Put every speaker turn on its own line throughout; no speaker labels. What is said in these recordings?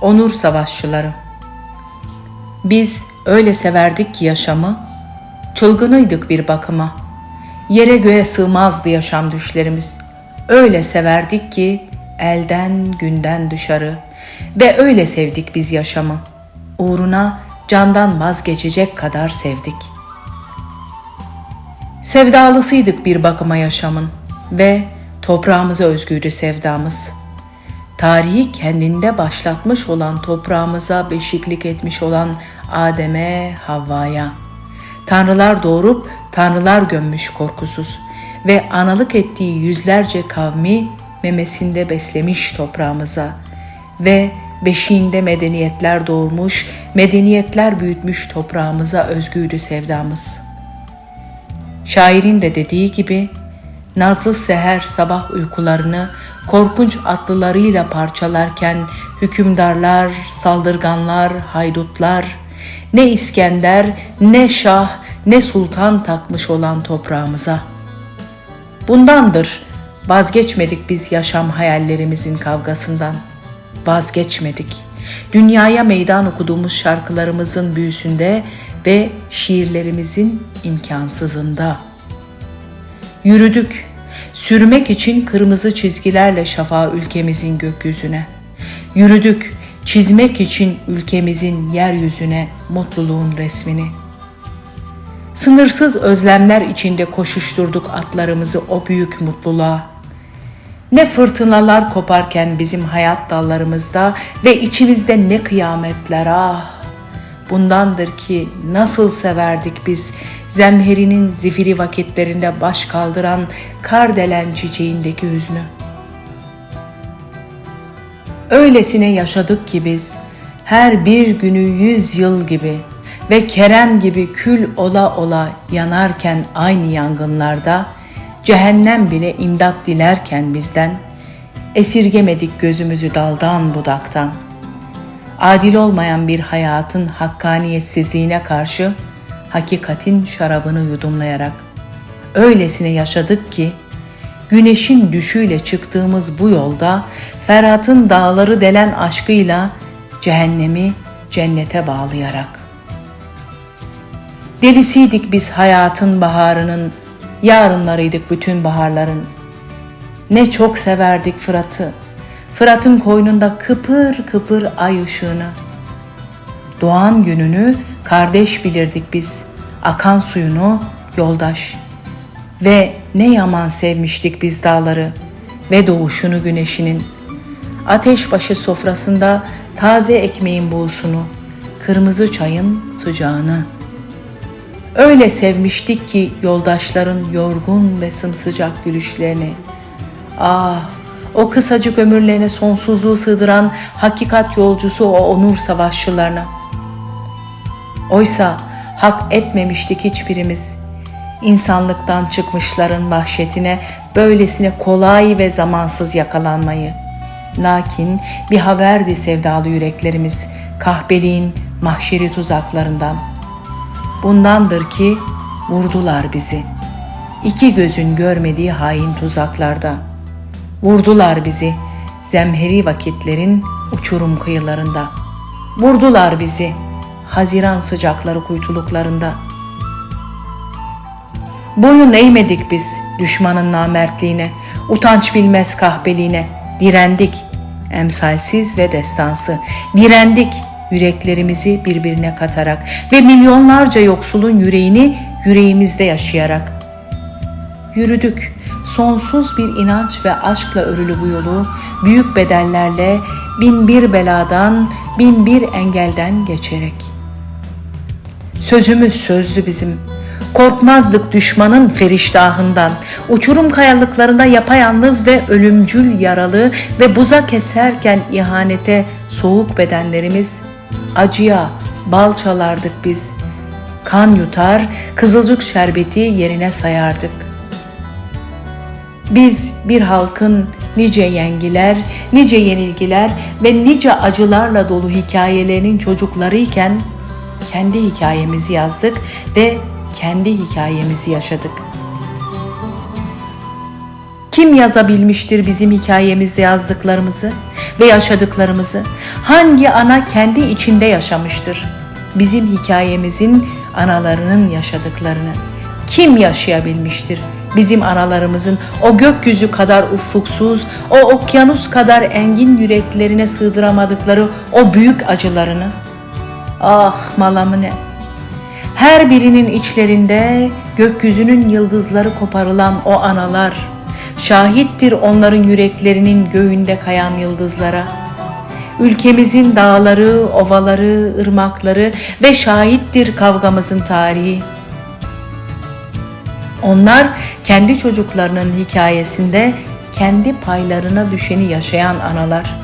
Onur savaşçıları. Biz öyle severdik ki yaşamı, çılgınıydık bir bakıma. Yere göğe sığmazdı yaşam düşlerimiz. Öyle severdik ki elden günden dışarı ve öyle sevdik biz yaşamı. Uğruna candan vazgeçecek kadar sevdik. Sevdalısıydık bir bakıma yaşamın ve toprağımıza özgüydü sevdamız. Tarihi kendinde başlatmış olan toprağımıza beşiklik etmiş olan Adem'e, Havva'ya. Tanrılar doğurup tanrılar gömmüş korkusuz ve analık ettiği yüzlerce kavmi memesinde beslemiş toprağımıza ve beşiğinde medeniyetler doğurmuş, medeniyetler büyütmüş toprağımıza özgüydü sevdamız. Şairin de dediği gibi nazlı seher sabah uykularını korkunç atlılarıyla parçalarken hükümdarlar, saldırganlar, haydutlar, ne İskender, ne Şah, ne Sultan takmış olan toprağımıza. Bundandır vazgeçmedik biz yaşam hayallerimizin kavgasından. Vazgeçmedik. Dünyaya meydan okuduğumuz şarkılarımızın büyüsünde ve şiirlerimizin imkansızında. Yürüdük, sürmek için kırmızı çizgilerle şafağı ülkemizin gökyüzüne. Yürüdük, çizmek için ülkemizin yeryüzüne mutluluğun resmini. Sınırsız özlemler içinde koşuşturduk atlarımızı o büyük mutluluğa. Ne fırtınalar koparken bizim hayat dallarımızda ve içimizde ne kıyametler ah! Bundandır ki nasıl severdik biz zemherinin zifiri vakitlerinde baş kaldıran kardelen çiçeğindeki hüznü. Öylesine yaşadık ki biz her bir günü yüz yıl gibi ve Kerem gibi kül ola ola yanarken aynı yangınlarda cehennem bile imdat dilerken bizden esirgemedik gözümüzü daldan budaktan. Adil olmayan bir hayatın hakkaniyetsizliğine karşı hakikatin şarabını yudumlayarak öylesine yaşadık ki güneşin düşüyle çıktığımız bu yolda Ferhat'ın dağları delen aşkıyla cehennemi cennete bağlayarak. Delisiydik biz hayatın baharının, yarınlarıydık bütün baharların. Ne çok severdik Fırat'ı, Fırat'ın koynunda kıpır kıpır ay ışığını. Doğan gününü kardeş bilirdik biz, akan suyunu yoldaş. Ve ne yaman sevmiştik biz dağları ve doğuşunu güneşinin. Ateşbaşı sofrasında taze ekmeğin buğusunu, kırmızı çayın sıcağını. Öyle sevmiştik ki yoldaşların yorgun ve sımsıcak gülüşlerini. Ah, o kısacık ömürlerine sonsuzluğu sığdıran hakikat yolcusu o onur savaşçılarına. Oysa hak etmemiştik hiçbirimiz. İnsanlıktan çıkmışların vahşetine böylesine kolay ve zamansız yakalanmayı. Lakin bir haberdi sevdalı yüreklerimiz kahpeliğin mahşeri tuzaklarından. Bundandır ki vurdular bizi. İki gözün görmediği hain tuzaklarda. Vurdular bizi zemheri vakitlerin uçurum kıyılarında. Vurdular bizi Haziran sıcakları kuytuluklarında. Boyun eğmedik biz düşmanın namertliğine, utanç bilmez kahpeliğine. Direndik emsalsiz ve destansı. Direndik yüreklerimizi birbirine katarak ve milyonlarca yoksulun yüreğini yüreğimizde yaşayarak. Yürüdük sonsuz bir inanç ve aşkla örülü bu yolu büyük bedellerle bin bir beladan, bin bir engelden geçerek. Sözümüz sözdü bizim. Korkmazdık düşmanın feriştahından. Uçurum kayalıklarında yapayalnız ve ölümcül yaralı ve buza keserken ihanete soğuk bedenlerimiz acıya bal çalardık biz. Kan yutar, kızılcık şerbeti yerine sayardık. Biz bir halkın nice yengiler, nice yenilgiler ve nice acılarla dolu hikayelerinin çocuklarıyken kendi hikayemizi yazdık ve kendi hikayemizi yaşadık. Kim yazabilmiştir bizim hikayemizde yazdıklarımızı ve yaşadıklarımızı hangi ana kendi içinde yaşamıştır? Bizim hikayemizin analarının yaşadıklarını kim yaşayabilmiştir? Bizim analarımızın o gökyüzü kadar ufuksuz, o okyanus kadar engin yüreklerine sığdıramadıkları o büyük acılarını. Ah malamı Her birinin içlerinde gökyüzünün yıldızları koparılan o analar, şahittir onların yüreklerinin göğünde kayan yıldızlara. Ülkemizin dağları, ovaları, ırmakları ve şahittir kavgamızın tarihi. Onlar kendi çocuklarının hikayesinde kendi paylarına düşeni yaşayan analar.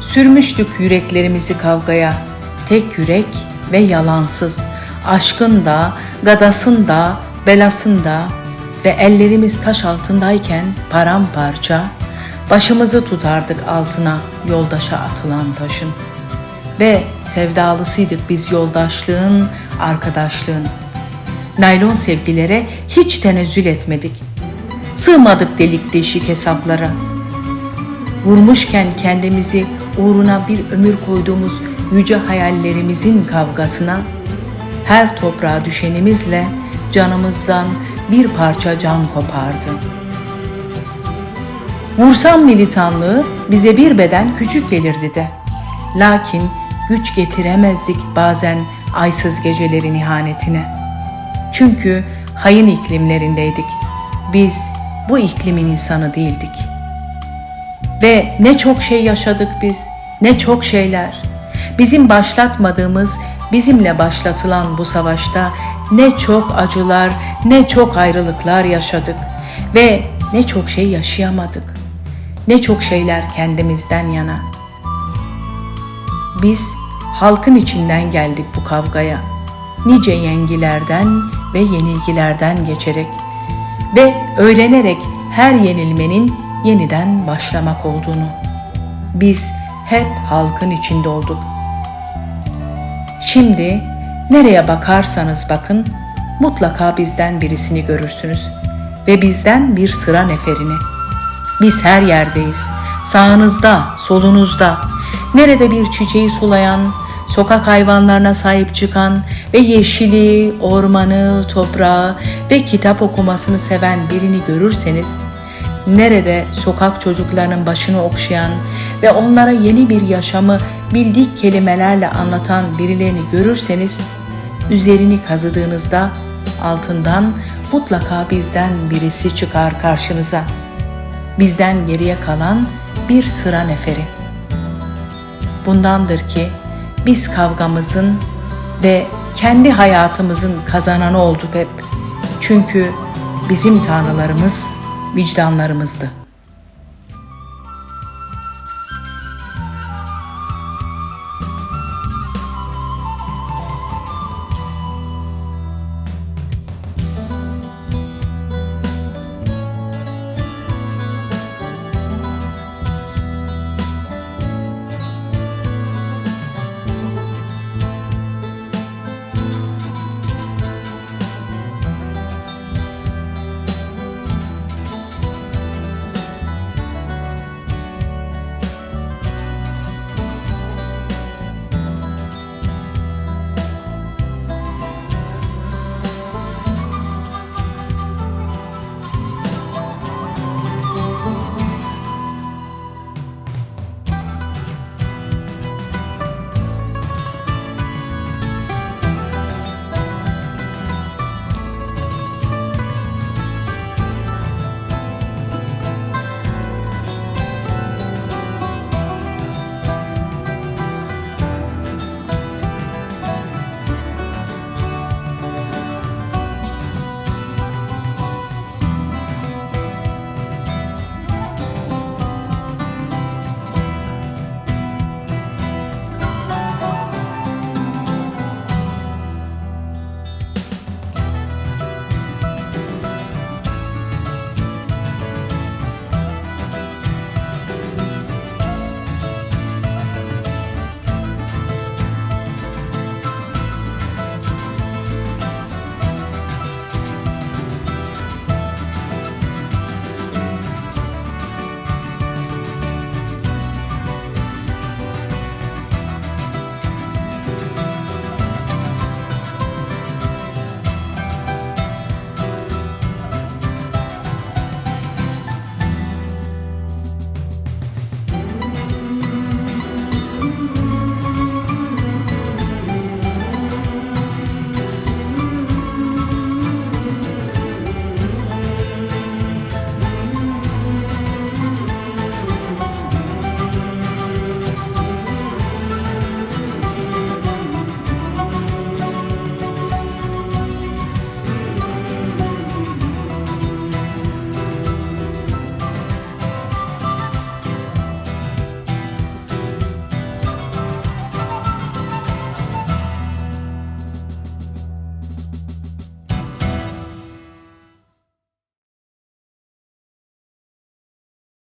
Sürmüştük yüreklerimizi kavgaya, tek yürek ve yalansız, aşkın da, gadasın da, belasın da ve ellerimiz taş altındayken paramparça, başımızı tutardık altına yoldaşa atılan taşın. Ve sevdalısıydık biz yoldaşlığın, arkadaşlığın. Naylon sevgilere hiç tenezzül etmedik. Sığmadık delik deşik hesaplara. Vurmuşken kendimizi uğruna bir ömür koyduğumuz yüce hayallerimizin kavgasına, her toprağa düşenimizle canımızdan bir parça can kopardı. Vursam militanlığı bize bir beden küçük gelirdi de. Lakin güç getiremezdik bazen aysız gecelerin ihanetine.'' Çünkü hayın iklimlerindeydik. Biz bu iklimin insanı değildik. Ve ne çok şey yaşadık biz, ne çok şeyler. Bizim başlatmadığımız, bizimle başlatılan bu savaşta ne çok acılar, ne çok ayrılıklar yaşadık ve ne çok şey yaşayamadık. Ne çok şeyler kendimizden yana. Biz halkın içinden geldik bu kavgaya. Nice yengilerden, ve yenilgilerden geçerek ve öğrenerek her yenilmenin yeniden başlamak olduğunu. Biz hep halkın içinde olduk. Şimdi nereye bakarsanız bakın mutlaka bizden birisini görürsünüz ve bizden bir sıra neferini. Biz her yerdeyiz. Sağınızda, solunuzda. Nerede bir çiçeği sulayan, sokak hayvanlarına sahip çıkan ve yeşili, ormanı, toprağı ve kitap okumasını seven birini görürseniz, nerede sokak çocuklarının başını okşayan ve onlara yeni bir yaşamı bildik kelimelerle anlatan birilerini görürseniz, üzerini kazıdığınızda altından mutlaka bizden birisi çıkar karşınıza. Bizden geriye kalan bir sıra neferi. Bundandır ki biz kavgamızın ve kendi hayatımızın kazananı olduk hep. Çünkü bizim tanrılarımız vicdanlarımızdı.